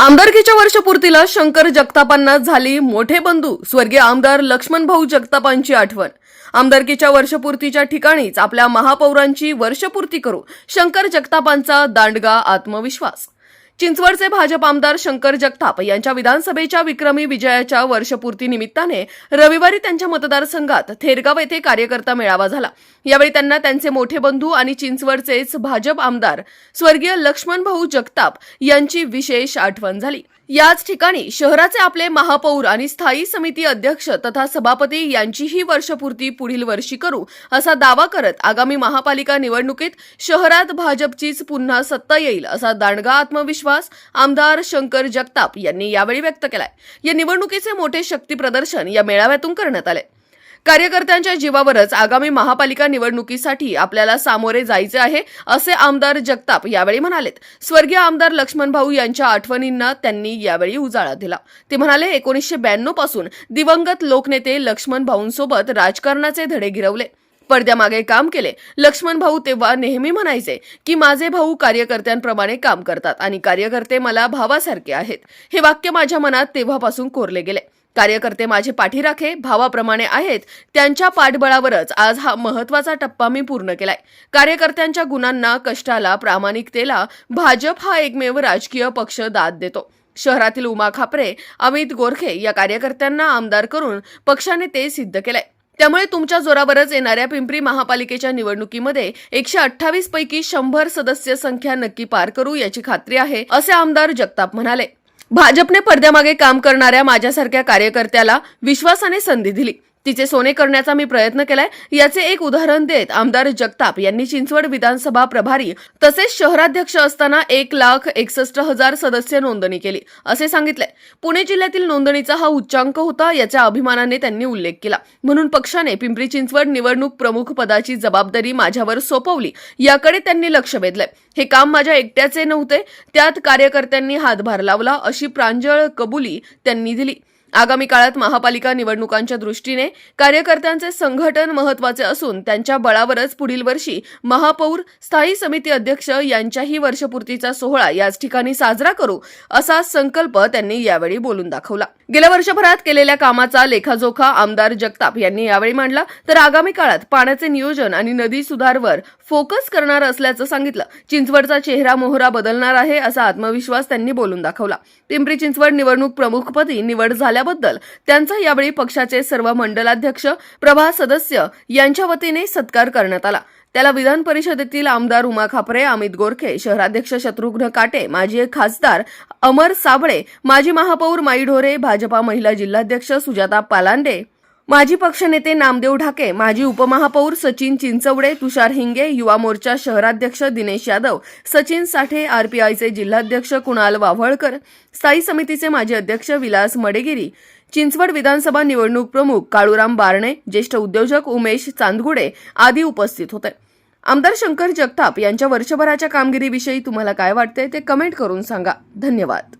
आमदारकीच्या वर्षपूर्तीला शंकर जगतापांना झाली मोठे बंधू. स्वर्गीय आमदार लक्ष्मण भाऊ जगतापांची आठवण. आमदारकीच्या वर्षपूर्तीच्या ठिकाणीच आपल्या महापौरांची वर्षपूर्ती करू शंकर जगतापांचा दांडगा आत्मविश्वास. चिंचवडचे भाजप आमदार शंकर जगताप यांच्या विधानसभेच्या विक्रमी विजयाच्या वर्षपूर्ती निमित्ताने रविवारी त्यांच्या मतदारसंघात थेरगाव येथे कार्यकर्ता मेळावा झाला. यावेळी त्यांना त्यांचे मोठे बंधू आणि चिंचवडचेच भाजप आमदार स्वर्गीय लक्ष्मण भाऊ जगताप यांची विशेष आठवण झाली. याच ठिकाणी शहराचे आपले महापौर आणि स्थायी समिती अध्यक्ष तथा सभापती यांचीही वर्षपूर्ती पुढील वर्षी करू असा दावा करत आगामी महापालिका निवडणुकीत शहरात भाजपचीच पुन्हा सत्ता येईल असा दांडगा आत्मविश्वास आमदार शंकर जगताप यांनी यावेळी व्यक्त केलाय. या निवडणुकीचे मोठे शक्ती प्रदर्शन या मेळाव्यातून करण्यात आले कार्यकर्त्यांच्या जीवावरच आगामी महापालिका निवडणुकीसाठी आपल्याला सामोरे जायचे आहे असे आमदार जगताप यावेळी म्हणालेत. स्वर्गीय आमदार लक्ष्मण भाऊ यांच्या आठवणींना त्यांनी यावेळी उजाळा दिला. ते म्हणाले एकोणीसशे ब्याण्णवपासून दिवंगत लोकनेते लक्ष्मण भाऊंसोबत राजकारणाचे धडे गिरवले. पडद्यामागे काम केले. लक्ष्मण भाऊ तेव्हा नेहमी म्हणायचे की माझे भाऊ कार्यकर्त्यांप्रमाणे काम करतात आणि कार्यकर्ते मला भावासारखे आहेत. हे वाक्य माझ्या मनात तेव्हापासून कोरले गेले. कार्यकर्ते माझे पाठीराखे भावाप्रमाणे आहेत त्यांच्या पाठबळावरच आज हा महत्त्वाचा टप्पा मी पूर्ण केलाय. कार्यकर्त्यांच्या गुणांना कष्टाला प्रामाणिकतेला भाजप हा एकमेव राजकीय पक्ष दाद देतो. शहरातील उमा खापरे अमित गोरखे या कार्यकर्त्यांना आमदार करून पक्षाने ते सिद्ध केलंय. त्यामुळे तुमच्या जोरावरच येणाऱ्या पिंपरी महापालिकेच्या निवडणुकीमध्ये एकशे अठ्ठावीस पैकी शंभर सदस्य संख्या नक्की पार करू याची खात्री आहे असे आमदार जगताप म्हणाले. भाजपने पडद्यामागे काम करणाऱ्या माझ्यासारख्या कार्यकर्त्याला विश्वासाने संधी दिली. तिचे सोने करण्याचा मी प्रयत्न केलाय. याचे एक उदाहरण देत आमदार जगताप यांनी चिंचवड विधानसभा प्रभारी तसेच शहराध्यक्ष असताना एक लाख एकसष्ट हजार सदस्य नोंदणी केली. असे सांगितले पुणे जिल्ह्यातील नोंदणीचा हा उच्चांक होता याच्या अभिमानाने त्यांनी उल्लेख केला. म्हणून पक्षाने पिंपरी चिंचवड निवडणूक प्रमुख पदाची जबाबदारी माझ्यावर सोपवली. याकडे त्यांनी लक्ष वेधलंय. हे काम माझ्या एकट्याचे नव्हते त्यात कार्यकर्त्यांनी हातभार लावला अशी प्रांजळ कबुली त्यांनी दिली. आगामी काळात महापालिका निवडणुकांच्या दृष्टीने कार्यकर्त्यांचे संघटन महत्त्वाचे असून त्यांच्या बळावरच पुढील वर्षी महापौर स्थायी समिती अध्यक्ष यांच्याही वर्षपूर्तीचा सोहळा याच ठिकाणी साजरा करू असा संकल्प त्यांनी यावेळी बोलून दाखवला. गेल्या वर्षभरात केलेल्या कामाचा लेखाजोखा आमदार जगताप यांनी यावेळी मांडला. तर आगामी काळात पाण्याचे नियोजन आणि नदी सुधारवर फोकस करणार असल्याचं सांगितलं. चिंचवडचा चेहरा मोहरा बदलणार आहे असा आत्मविश्वास त्यांनी बोलून दाखवला. पिंपरी चिंचवड निवडणूक प्रमुखपदी निवड झाल्याबद्दल त्यांचा यावेळी पक्षाचे सर्व मंडलाध्यक्ष प्रभा सदस्य यांच्या वतीने सत्कार करण्यात आला. त्याला विधान परिषदेतील आमदार उमा खापरे अमित गोरखे शहराध्यक्ष शत्रुघ्न काटे माजी खासदार अमर साबळे माजी महापौर माई ढोरे भाजपा महिला जिल्हाध्यक्ष सुजाता पालांडे माजी पक्षनेते नामदेव ढाके माजी उपमहापौर सचिन चिंचवडे तुषार हिंगे युवा मोर्चा शहराध्यक्ष दिनेश यादव सचिन साठे आरपीआयचे जिल्हाध्यक्ष कुणाल वाव्हळकर स्थायी समितीचे माजी अध्यक्ष विलास मडेगिरी चिंचवड विधानसभा निवडणूक प्रमुख काळूराम बारणे ज्येष्ठ उद्योजक उमेश चांदगुडे आदी उपस्थित होते. आमदार शंकर जगताप यांच्या वर्षभराच्या कामगिरीविषयी तुम्हाला काय वाटते ते कमेंट करून सांगा. धन्यवाद.